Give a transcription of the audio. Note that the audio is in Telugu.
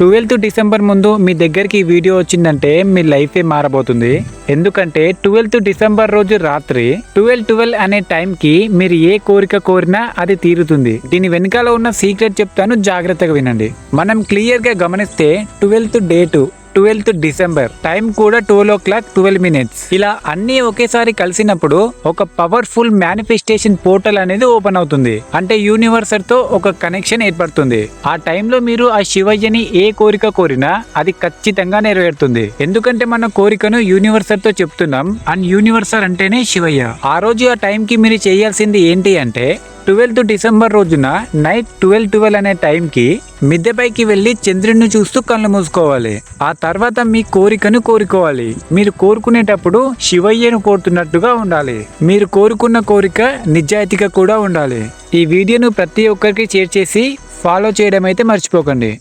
ట్వెల్త్ డిసెంబర్ ముందు మీ దగ్గరికి ఈ వీడియో వచ్చిందంటే మీ లైఫే మారబోతుంది. ఎందుకంటే ట్వెల్త్ డిసెంబర్ రోజు రాత్రి ట్వెల్వ్ ట్వెల్వ్ అనే టైంకి మీరు ఏ కోరిక కోరినా అది తీరుతుంది. దీని వెనకాల ఉన్న సీక్రెట్ చెప్తాను జాగ్రత్తగా వినండి. మనం క్లియర్గా గమనిస్తే twelfth date twelfth December. Time కూడా twelve o'clock twelve minutes. ఇలా అన్ని ఒకేసారి కలిసినప్పుడు ఒక పవర్ఫుల్ మేనిఫెస్టేషన్ పోర్టల్ అనేది ఓపెన్ అవుతుంది. అంటే యూనివర్సర్తో ఒక కనెక్షన్ ఏర్పడుతుంది. ఆ టైంలో మీరు ఆ శివయ్యని ఏ కోరిక కోరినా అది ఖచ్చితంగా నెరవేరుతుంది. ఎందుకంటే మన కోరికను యూనివర్సర్తో చెప్తున్నాం. అండ్ యూనివర్సర్ అంటేనే శివయ్య. ఆ రోజు ఆ టైంకి మీరు చేయాల్సింది ఏంటి అంటే ట్వెల్త్ డిసెంబర్ రోజున నైట్ ట్వెల్వ్ ట్వెల్వ్ అనే టైంకి మిద్దెపైకి వెళ్ళి చంద్రుడిని చూస్తూ కళ్ళు మూసుకోవాలి. ఆ తర్వాత మీ కోరికను కోరుకోవాలి. మీరు కోరుకునేటప్పుడు శివయ్యను కోరుతున్నట్టుగా ఉండాలి. మీరు కోరుకున్న కోరిక నిజాయితీగా కూడా ఉండాలి. ఈ వీడియోను ప్రతి ఒక్కరికి షేర్ చేసి ఫాలో చేయడం అయితే మర్చిపోకండి.